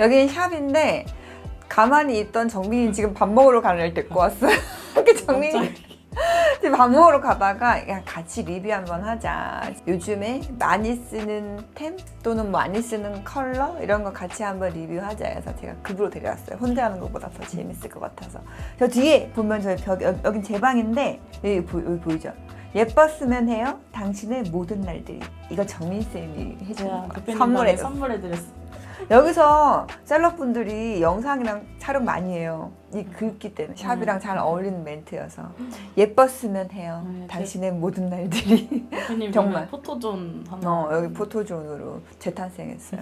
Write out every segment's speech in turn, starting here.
여기 샵인데 가만히 있던 정민이 지금 밥 먹으러 가는 애를 데리고 왔어요. 이렇게 정민이 밥 먹으러 가다가 야 같이 리뷰 한번 하자. 요즘에 많이 쓰는 템 또는 많이 쓰는 컬러 이런 거 같이 한번 리뷰하자 해서 제가 급으로 데려왔어요. 혼자 하는 것보다 더 재밌을 것 같아서. 저 뒤에 보면 저희 벽 여- 여긴 제 방인데 여기, 보, 여기 보이죠? 예뻤으면 해요. 당신의 모든 날들이. 이거 정민 쌤이 해준 거 대표님께 선물해줬어. 선물해드렸어요. 여기서 셀럽분들이 영상이랑 촬영 많이 해요. 이 글귀 때문에 샵이랑 잘 어울리는 멘트여서 예뻤으면 해요. 음, 당신의 모든 날들이. 대표님 정말. 정말 포토존 하나. 어, 여기 포토존으로 재탄생했어요.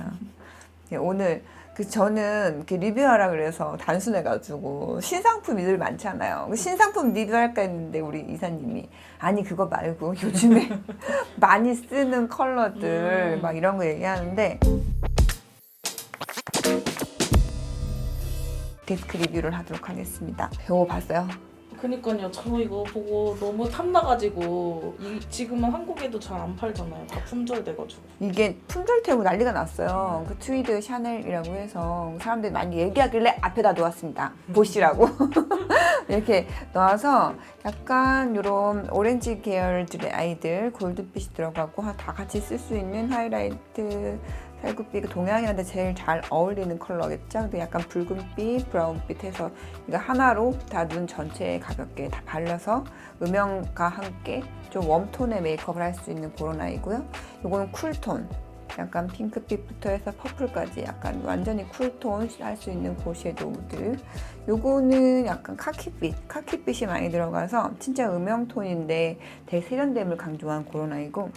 예, 오늘 그 저는 이렇게 리뷰하라 그래서 단순해가지고 신상품이 늘 많잖아요. 그 신상품 리뷰할까 했는데 우리 이사님이 아니 그거 말고 요즘에 많이 쓰는 컬러들 음. 막 이런 거 얘기하는데 데스크 리뷰를 하도록 하겠습니다. 배워 봤어요? 그니까요. 저 이거 보고 너무 탐나가지고 이, 지금은 한국에도 잘 안 팔잖아요. 다 품절돼가지고. 이게 품절 태우고 난리가 났어요. 그 트위드 샤넬이라고 해서 사람들이 많이 얘기하길래 앞에다 놓았습니다. 보시라고. 이렇게 놓아서 약간 이런 오렌지 계열들의 아이들 골드빛이 들어가고 다 같이 쓸 수 있는 하이라이트 살구빛 동양이한테 제일 잘 어울리는 컬러겠죠. 근데 약간 붉은빛, 브라운빛 해서 이거 하나로 다 눈 전체에 가볍게 다 발라서 음영과 함께 좀 웜톤의 메이크업을 할 수 있는 그런 아이고요. 요거는 쿨톤. 약간 핑크빛부터 해서 퍼플까지 약간 완전히 쿨톤 할 수 있는 그 섀도우들. 요거는 약간 카키빛, 카키빛이 많이 들어가서 진짜 음영톤인데 되게 세련됨을 강조한 그런 아이고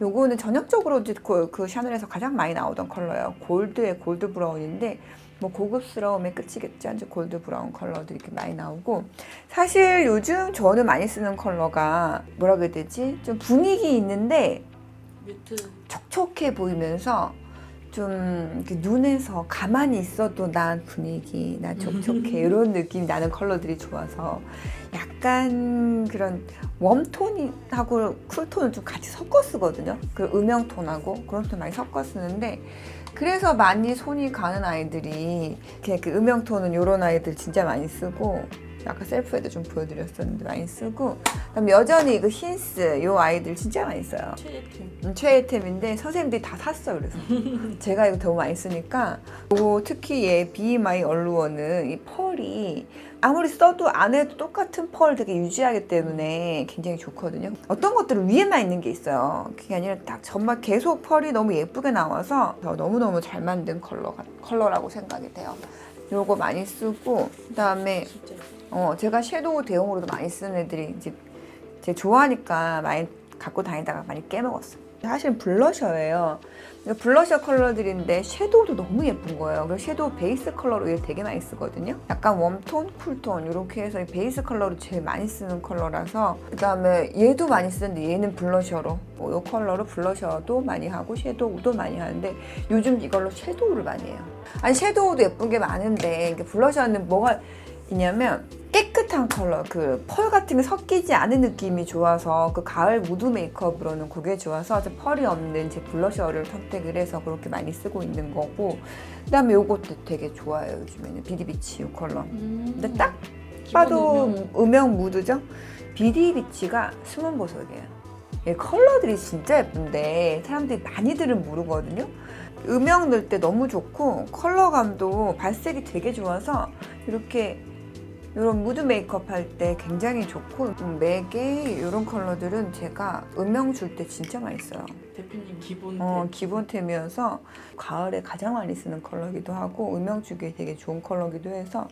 요거는 전형적으로 그, 그 샤넬에서 가장 많이 나오던 컬러예요. 골드의 골드 브라운인데 뭐 고급스러움의 끝이겠죠. 이제 골드 브라운 컬러들이 이렇게 많이 나오고 사실 요즘 저는 많이 쓰는 컬러가 뭐라 그래야 되지? 좀 분위기 있는데. 촉촉해 보이면서 좀 눈에서 가만히 있어도 난 분위기, 나 촉촉해 이런 느낌이 나는 컬러들이 좋아서 약간 그런 웜톤하고 쿨톤을 좀 같이 섞어 쓰거든요. 그 음영톤하고 그런 톤 많이 섞어 쓰는데 그래서 많이 손이 가는 아이들이 이렇게 그 음영톤은 이런 아이들 진짜 많이 쓰고 아까 셀프에도 좀 보여드렸었는데 많이 쓰고 그다음 여전히 그 힌스 요 아이들 진짜 많이 써요. 최애템. 음, 최애템인데 선생님들이 다 샀어 그래서 제가 이거 너무 많이 쓰니까 요 특히 얘 비마이 얼루어는 이 펄이 아무리 써도 안 해도 똑같은 펄 되게 유지하기 때문에 굉장히 좋거든요 어떤 것들은 위에만 있는 게 있어요 그게 아니라 딱 정말 계속 펄이 너무 예쁘게 나와서 저 너무너무 잘 만든 컬러가, 컬러라고 생각이 돼요 요거 많이 쓰고 그 다음에 진짜. 어, 제가 섀도우 대용으로도 많이 쓰는 애들이 이제 제가 좋아하니까 많이 갖고 다니다가 많이 깨먹었어요. 사실 블러셔예요. 이거 블러셔 컬러들인데 섀도우도 너무 예쁜 거예요. 그래서 섀도우 베이스 컬러로 얘 되게 많이 쓰거든요. 약간 웜톤, 쿨톤 이렇게 해서 이 베이스 컬러로 제일 많이 쓰는 컬러라서 그 다음에 얘도 많이 쓰는데 얘는 블러셔로 뭐 이 컬러로 블러셔도 많이 하고 섀도우도 많이 하는데 요즘 이걸로 섀도우를 많이 해요. 아니 섀도우도 예쁜 게 많은데 블러셔는 뭐가 있냐면 깨끗한 컬러, 그 펄 같은 게 섞이지 않은 느낌이 좋아서 그 가을 무드 메이크업으로는 그게 좋아서 저 펄이 없는 제 블러셔를 선택을 해서 그렇게 많이 쓰고 있는 거고 그다음에 요것도 되게 좋아요 요즘에는 비디비치 요 컬러. 음. 근데 딱 봐도 음영. 음영 무드죠? 비디비치가 숨은 보석이에요. 얘 컬러들이 진짜 예쁜데 사람들이 많이들은 모르거든요. 음영 넣을 때 너무 좋고 컬러감도 발색이 되게 좋아서 이렇게 이런 무드 메이크업 할 때 굉장히 좋고 음, 맥의 이런 컬러들은 제가 음영 줄 때 진짜 많이 써요. 대표님 기본. 어, 기본템이어서 가을에 가장 많이 쓰는 컬러기도 하고 음영 주기에 되게 좋은 컬러기도 해서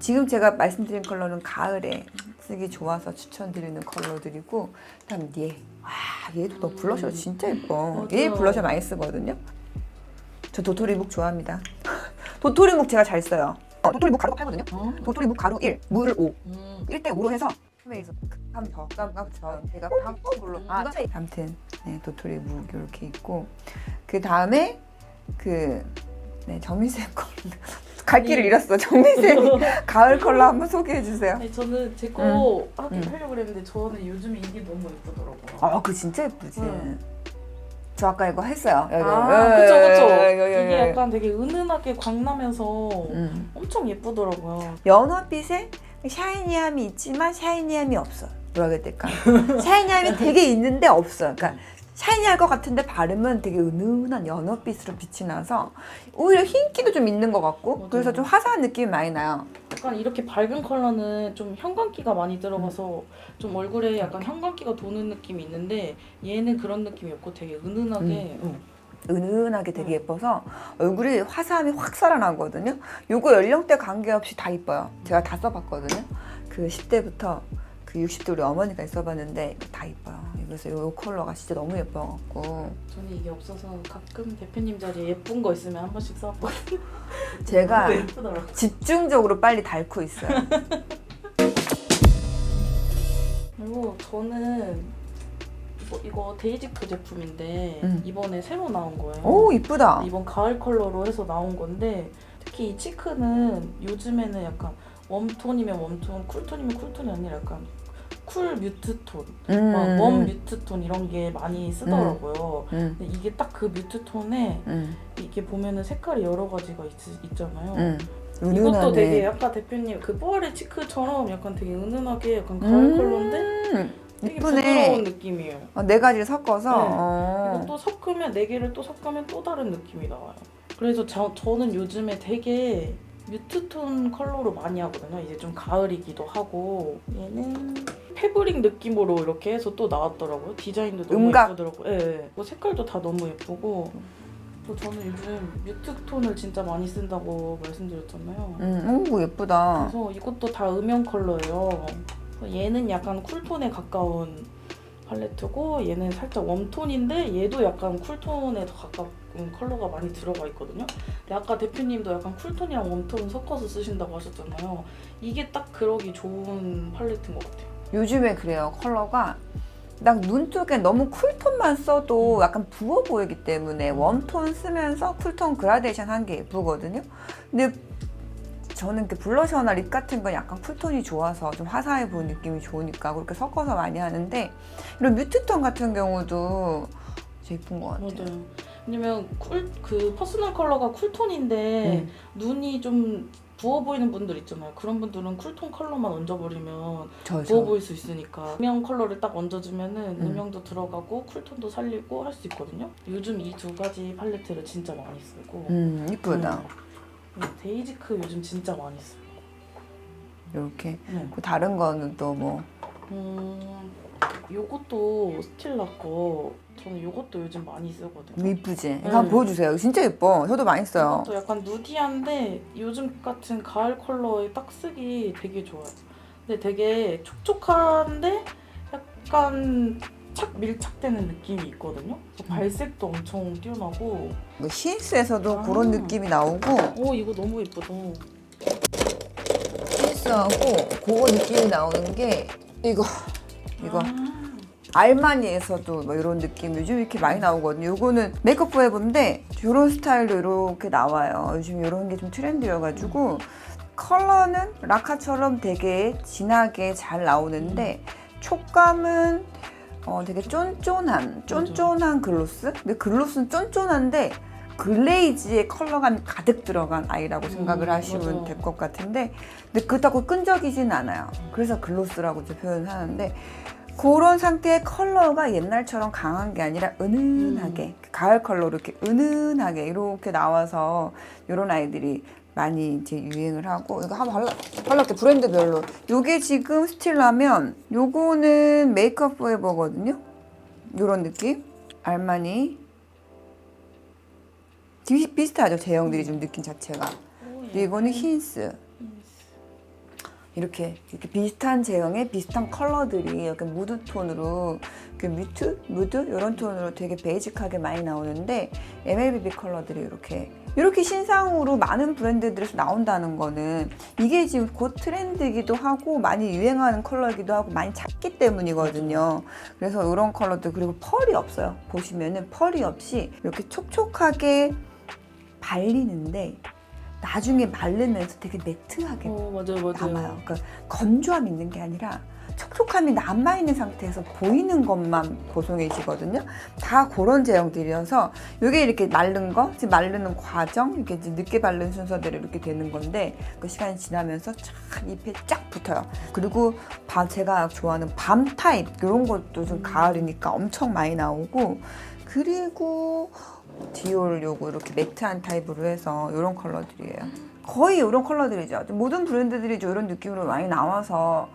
지금 제가 말씀드린 컬러는 가을에 쓰기 좋아서 추천드리는 컬러들이고 그다음 얘. 와 얘도 너 블러셔 진짜 예뻐. 얘. 블러셔 많이 쓰거든요. 저 도토리묵 좋아합니다. 도토리묵 제가 잘 써요. 어, 도토리 묵 가루가 팔거든요. 어? 도토리 묵 가루 1, 물 5. 음. 1대 5로 해서 에서 감저 깜깜저 제가 방법으로 아 아무튼 네 도토리 묵 이렇게 있고 그 다음에 그 네, 정민쌤 컬러 갈 길을 이- 잃었어 정민쌤이 가을 컬러 한번 소개해 주세요. 아니 저는 제거 음. 하려고 그랬는데 저는 요즘에 이게 너무 예쁘더라고요. 아 그 진짜 예쁘지. 음. 저 아까 이거 했어요. 여기. 아, 예, 그쵸, 그쵸. 예, 이게 예. 약간 되게 은은하게 광나면서 음. 엄청 예쁘더라고요. 연어빛에 샤이니함이 있지만 샤이니함이 없어. 뭐라 될까? 샤이니함이 되게 있는데 없어. 그러니까 샤이니할 것 같은데 바르면 되게 은은한 연어빛으로 빛이 나서 오히려 흰기도 좀 있는 것 같고 맞아요. 그래서 좀 화사한 느낌이 많이 나요. 약간 이렇게 밝은 컬러는 좀 형광기가 많이 들어가서 좀 얼굴에 약간 형광기가 도는 느낌이 있는데 얘는 그런 느낌이 없고 되게 은은하게 음, 은은하게 되게 예뻐서 얼굴이 화사함이 확 살아나거든요. 요거 연령대 관계없이 다 이뻐요. 제가 다 써봤거든요. 그 10대부터 그 60대 우리 어머니가 써봤는데 다 이뻐요. 그래서 요 컬러가 진짜 너무 예뻐갖고 저는 이게 없어서 가끔 대표님 자리에 예쁜 거 있으면 한 번씩 써봤거든요. 제가 너무 예쁘더라고요. 집중적으로 빨리 닳고 있어요. 그리고 저는 이거, 이거 데이지크 제품인데 음. 이번에 새로 나온 거예요. 오 이쁘다. 이번 가을 컬러로 해서 나온 건데 특히 이 치크는 요즘에는 약간 웜톤이면 웜톤, 쿨톤이면 쿨톤이 아니라 약간 쿨 뮤트 톤, 음. 막 웜 뮤트 톤 이런 게 많이 쓰더라고요. 음, 근데 이게 딱 그 뮤트 톤에 음, 이게 보면은 색깔이 여러 가지가 있, 잖아요 음. 이것도 되게. 아까 대표님 그 뽀아리 치크처럼 약간 되게 은은하게 약간 가을 음, 컬러인데 되게 이쁘네. 부드러운 느낌이에요. 어, 네 가지를 섞어서. 네. 어. 또 섞으면 네 개를 또 섞으면 또 다른 느낌이 나와요. 그래서 저, 저는 요즘에 되게 뮤트톤 컬러로 많이 하거든요. 이제 좀 가을이기도 하고 얘는 패브릭 느낌으로 이렇게 해서 또 나왔더라고요. 디자인도 너무 음각. 예쁘더라고요. 예, 예. 뭐 색깔도 다 너무 예쁘고 또 저는 요즘 뮤트 톤을 진짜 많이 쓴다고 말씀드렸잖아요. 음, 오 예쁘다. 그래서 이것도 다 음영 컬러예요. 그래서 얘는 약간 쿨톤에 가까운 팔레트고 얘는 살짝 웜톤인데 얘도 약간 쿨톤에 더 가까운 컬러가 많이 들어가 있거든요. 근데 아까 대표님도 약간 쿨톤이랑 웜톤 섞어서 쓰신다고 하셨잖아요. 이게 딱 그러기 좋은 팔레트인 것 같아요. 요즘에 그래요. 컬러가 딱 눈 쪽에 너무 쿨톤만 써도 약간 부어 보이기 때문에 웜톤 쓰면서 쿨톤 그라데이션 한 게 예쁘거든요. 근데 저는 그 블러셔나 립 같은 건 약간 쿨톤이 좋아서 좀 화사해 보이는 느낌이 좋으니까 그렇게 섞어서 많이 하는데 이런 뮤트톤 같은 경우도 예쁜 것 같아요. 맞아요. 왜냐면 쿨 그 퍼스널 컬러가 쿨톤인데 음. 눈이 좀 부어 보이는 분들 있잖아요. 그런 분들은 쿨톤 컬러만 얹어버리면 저, 부어 저. 보일 수 있으니까 음영 컬러를 딱 얹어주면은 음. 음영도 들어가고 쿨톤도 살리고 할 수 있거든요. 요즘 이 두 가지 팔레트를 진짜 많이 쓰고 음, 이쁘다. 음, 데이지크 요즘 진짜 많이 써요. 이렇게. 네. 그 다른 거는 또 뭐. 음, 요것도 스틸라 거 저는 요것도 요즘 많이 쓰거든요. 이쁘지? 이거 한번 네. 보여주세요. 이거 진짜 예뻐. 저도 많이 써요. 이것도 약간 누디한데 요즘 같은 가을 컬러에 딱 쓰기 되게 좋아요. 근데 되게 촉촉한데 약간 착 밀착되는 느낌이 있거든요. 그래서 음. 발색도 엄청 뛰어나고 뭐 시인스에서도 아. 그런 느낌이 나오고 오 이거 너무 예쁘다. 시인스하고 그거 느낌이 나오는 게 이거 이거 아, 알마니에서도 뭐 이런 느낌 요즘 이렇게 많이 나오거든요. 이거는 메이크업 포에버인데 이런 스타일로 이렇게 나와요. 요즘 이런 게 좀 트렌드여가지고 컬러는 라카처럼 되게 진하게 잘 나오는데 촉감은 어, 되게 쫀쫀한 쫀쫀한 글로스. 근데 글로스는 쫀쫀한데 글레이지의 컬러감이 가득 들어간 아이라고 생각을 음, 하시면. 될 것 같은데 근데 그렇다고 끈적이진 않아요. 그래서 글로스라고 표현하는데 그런 상태의 컬러가 옛날처럼 강한 게 아니라 은은하게 가을 컬러로 이렇게 은은하게 이렇게 나와서 이런 아이들이 많이 이제 유행을 하고 이거 한번 발라 발랐게 브랜드별로. 요게 지금 스틸라면 요거는 메이크업 포에버거든요. 요런 느낌? 알마니? 비- 비슷하죠? 제형들이 좀 느낌 자체가. 오, 근데 이거는 힌스. 음. 이렇게 이렇게 비슷한 제형의 비슷한 컬러들이 이렇게 무드 톤으로 그 뮤트, 무드 이런 톤으로 되게 베이직하게 많이 나오는데 MLBB 컬러들이 이렇게 이렇게 신상으로 많은 브랜드들에서 나온다는 거는 이게 지금 곧 트렌드이기도 하고 많이 유행하는 컬러이기도 하고 많이 찾기 때문이거든요. 그래서 이런 컬러들 그리고 펄이 없어요. 보시면은 펄이 없이 이렇게 촉촉하게 발리는데 나중에 마르면서 되게 매트하게 어 맞아요 맞아요. 남아요. 그러니까 건조함 있는 게 아니라 촉촉함이 남아 있는 상태에서 보이는 것만 보송해지거든요. 다 그런 제형들이어서 이게 이렇게 마른 거, 지금 마르는 과정, 이렇게 이제 늦게 바른 순서대로 이렇게 되는 건데 그 시간이 지나면서 쫙 잎에 쫙 붙어요. 그리고 밤 제가 좋아하는 밤 타입 이런 것도 좀 가을이니까 엄청 많이 나오고 그리고 디올 요거 이렇게 매트한 타입으로 해서 이런 컬러들이에요. 거의 이런 컬러들이죠. 모든 브랜드들이 좀 이런 느낌으로 많이 나와서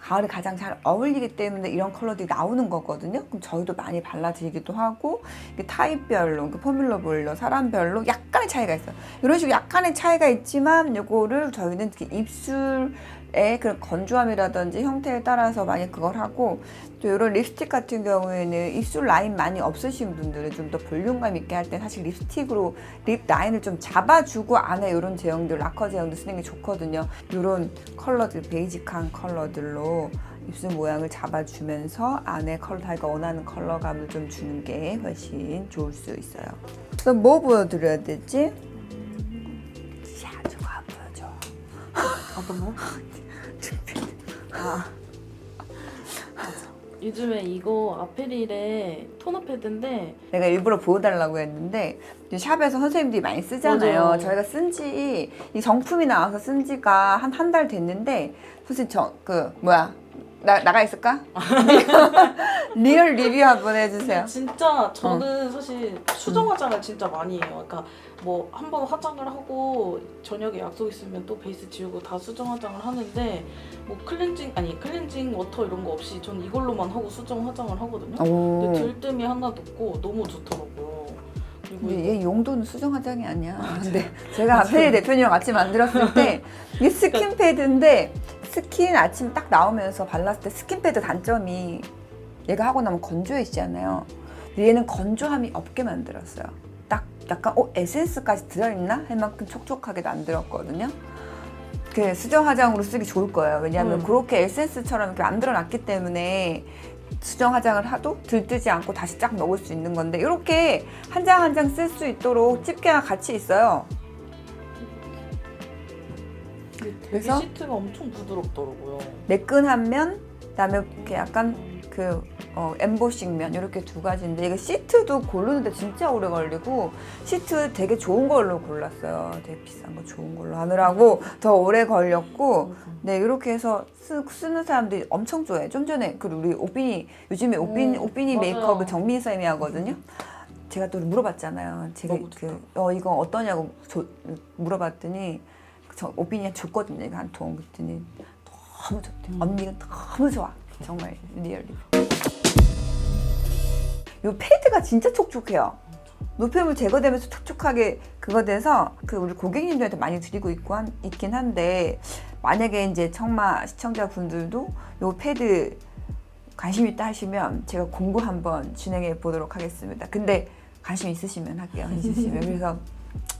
가을에 가장 잘 어울리기 때문에 이런 컬러들이 나오는 거거든요. 그럼 저희도 많이 발라드리기도 하고 타입별로, 그 포뮬러 보일러, 사람별로 약간의 차이가 있어요. 이런 식으로 약간의 차이가 있지만 요거를 저희는 특히 입술 의 그런 건조함이라든지 형태에 따라서 많이 그걸 하고 또 이런 립스틱 같은 경우에는 입술 라인 많이 없으신 분들은 좀 더 볼륨감 있게 할 때 사실 립스틱으로 립 라인을 좀 잡아주고 안에 이런 제형들 라커 제형들 쓰는 게 좋거든요. 이런 컬러들 베이직한 컬러들로 입술 모양을 잡아주면서 안에 컬러 자기가 원하는 컬러감을 좀 주는 게 훨씬 좋을 수 있어요. 그럼 뭐 보여드려야 되지? 어떤 거? 아. 요즘에 이거 아페릴의 토너 패드인데 내가 일부러 보여달라고 했는데 이제 샵에서 선생님들이 많이 쓰잖아요. 맞아요. 저희가 쓴지 이 정품이 나와서 쓴 지가 한 한 달 됐는데 선생님 저 그 뭐야 나 나가 있을까? 리얼 리뷰 한번 해주세요. 진짜 저는 사실 수정 화장을 진짜 많이 해요. 그러니까 뭐 한 번 화장을 하고 저녁에 약속 있으면 또 베이스 지우고 다 수정 화장을 하는데 뭐 클렌징 아니 클렌징 워터 이런 거 없이 전 이걸로만 하고 수정 화장을 하거든요. 오. 근데 들뜸이 하나도 없고 너무 좋더라고요. 그리고 근데 얘 용도는 수정 화장이 아니야. 근데 제가 아페리 대표님이랑 같이 만들었을 때 이게 스킨 패드인데 스킨 아침 딱 나오면서 발랐을 때 스킨 패드 단점이 얘가 하고 나면 건조해지잖아요. 얘는 건조함이 없게 만들었어요. 딱 약간 어 에센스까지 들어있나 할 만큼 촉촉하게 만들었거든요. 그 수정 화장으로 쓰기 좋을 거예요. 왜냐하면 음. 그렇게 에센스처럼 이렇게 만들어놨기 때문에 수정 화장을 하도 들뜨지 않고 다시 쫙 먹을 수 있는 건데 이렇게 한 장 한 장 쓸 수 있도록 집게가 같이 있어요. 되게 그래서? 시트가 엄청 부드럽더라고요. 매끈한 면, 그다음에 이렇게 약간 그 어, 엠보싱 면 이렇게 두 가지인데 이거 시트도 고르는데 진짜 오래 걸리고 시트 되게 좋은 걸로 골랐어요. 되게 비싼 거 좋은 걸로 하느라고 더 오래 걸렸고 네 이렇게 해서 쓰, 쓰는 사람들이 엄청 좋아해. 좀 전에 그 우리 오빈이 요즘에 오빈 음, 오빈이 맞아요. 메이크업을 정민 쌤이 하거든요. 제가 또 물어봤잖아요. 제가. 그, 어 이거 어떠냐고 조- 물어봤더니 저 오빈이 줬거든요. 이거 한 통. 그랬더니 너무 좋대. 음. 언니가 너무 좋아. 정말 리얼리. 요 패드가 진짜 촉촉해요. 노폐물 제거되면서 촉촉하게 그거 돼서 그 우리 고객님들한테 많이 드리고 있고 한, 있긴 한데 만약에 이제 청마 시청자분들도 요 패드 관심 있다 하시면 제가 공부 한번 진행해 보도록 하겠습니다. 근데 관심 있으시면 할게요. 있으시면 그래서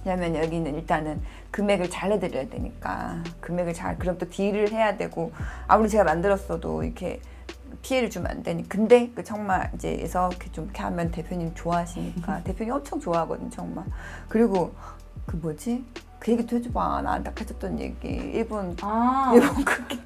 왜냐면 여기는 일단은 금액을 잘 내드려야 되니까. 금액을 잘 그럼 또 딜을 해야 되고. 아무리 제가 만들었어도 이렇게 피해를 주면 안 되니. 근데 그 청마 이제에서 이렇게 좀 이렇게 하면 대표님 좋아하시니까. 대표님 엄청 좋아하거든 청마 그리고 그 뭐지? 그 얘기도 해줘봐 나한테 했던 얘기. 일본 아, 일본 그게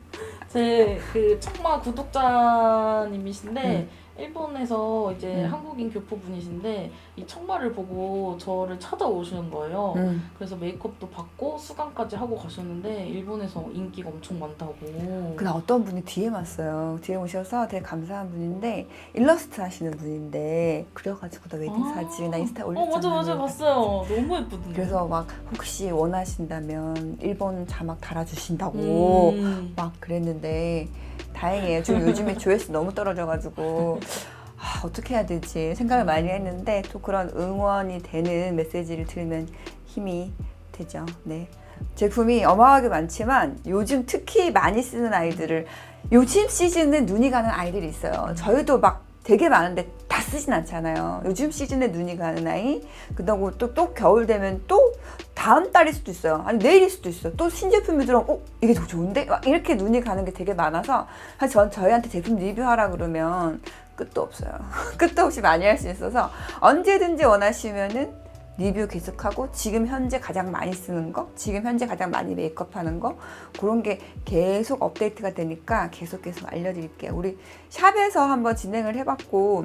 제 그 청마 구독자님이신데 음. 일본에서 이제 음. 한국인 교포분이신데 이 청마를 보고 저를 찾아오시는 거예요. 음. 그래서 메이크업도 받고 수강까지 하고 가셨는데 일본에서 인기가 엄청 많다고. 그날 어떤 분이 DM 왔어요. DM 오셔서 되게 감사한 분인데 일러스트 하시는 분인데 그래가지고 나 웨딩 아. 사진 나 인스타에 어 올렸잖아요. 맞아 맞아 봤어요. 너무 예쁘던데. 그래서 막 혹시 원하신다면 일본 자막 달아주신다고 음. 막 그랬는데 다행이에요. 지금 요즘에 조회수 너무 떨어져가지고 아, 어떻게 해야 되지 생각을 많이 했는데 또 그런 응원이 되는 메시지를 들으면 힘이 되죠. 네. 제품이 어마어마하게 많지만 요즘 특히 많이 쓰는 아이들을 요즘 시즌에 눈이 가는 아이들이 있어요. 저희도 막 되게 많은데 다 쓰진 않잖아요. 요즘 시즌에 눈이 가는 아이, 그다고 또, 또 겨울 되면 또 다음 달일 수도 있어요. 아니 내일일 수도 있어요. 또 신제품이 들어오면 어 이게 더 좋은데? 막 이렇게 눈이 가는 게 되게 많아서 전 저희한테 제품 리뷰하라 그러면 끝도 없어요. 끝도 없이 많이 할 수 있어서 언제든지 원하시면은 리뷰 계속하고 지금 현재 가장 많이 쓰는 거, 지금 현재 가장 많이 메이크업 하는 거 그런 게 계속 업데이트가 되니까 계속 계속 알려드릴게요. 우리 샵에서 한번 진행을 해봤고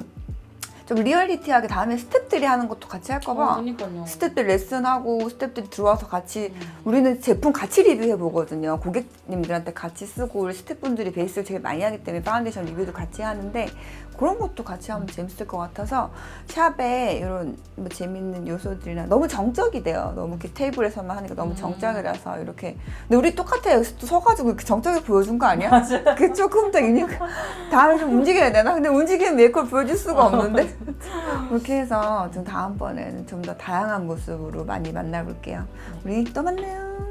좀 리얼리티하게 다음에 스탭들이 하는 것도 같이 할까봐 어, 그러니까요. 스탭들 레슨하고 스탭들이 들어와서 같이 음. 우리는 제품 같이 리뷰해 보거든요. 고객님들한테 같이 쓰고 우리 스태프분들이 베이스를 제일 많이 하기 때문에 파운데이션 리뷰도 같이 하는데 그런 것도 같이 하면 재밌을 것 같아서 샵에 이런 뭐 재밌는 요소들이나 너무 정적이 돼요. 너무 이렇게 테이블에서만 하니까 너무 음. 정적이라서 이렇게 근데 우리 똑같아 여기서 또 서가지고 이렇게 정적이 보여준 거 아니야? 그 조금 더 유니크 다음에 좀 움직여야 되나? 근데 움직이면 메이크업 보여줄 수가 없는데 그렇게 해서 좀 다음번에는 좀 더 다양한 모습으로 많이 만나볼게요. 우리 또 만나요.